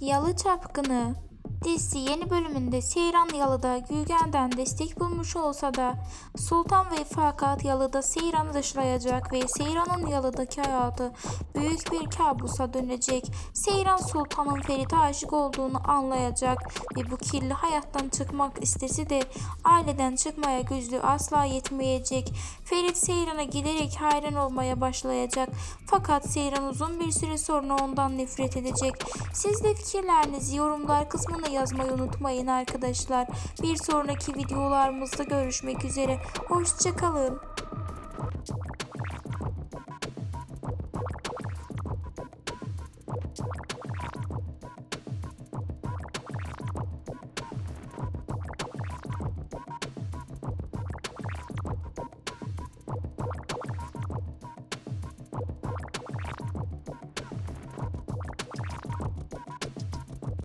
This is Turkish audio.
Yalı Çapkını dizisi yeni bölümünde Seyran Yalı'da Gülgen'den destek bulmuş olsa da Sultan ve Fakat Yalı'da Seyran'ı dışlayacak ve Seyran'ın Yalı'daki hayatı büyük bir kabusa dönecek. Seyran Sultan'ın Ferit'e aşık olduğunu anlayacak ve bu kirli hayattan çıkmak istese de aileden çıkmaya güçlü asla yetmeyecek. Ferit Seyran'a giderek hayran olmaya başlayacak. Fakat Seyran uzun bir süre sonra ondan nefret edecek. Siz de fikirlerinizi yorumlar kısmına yazmayı unutmayın arkadaşlar. Bir sonraki videolarımızda görüşmek üzere. Hoşçakalın.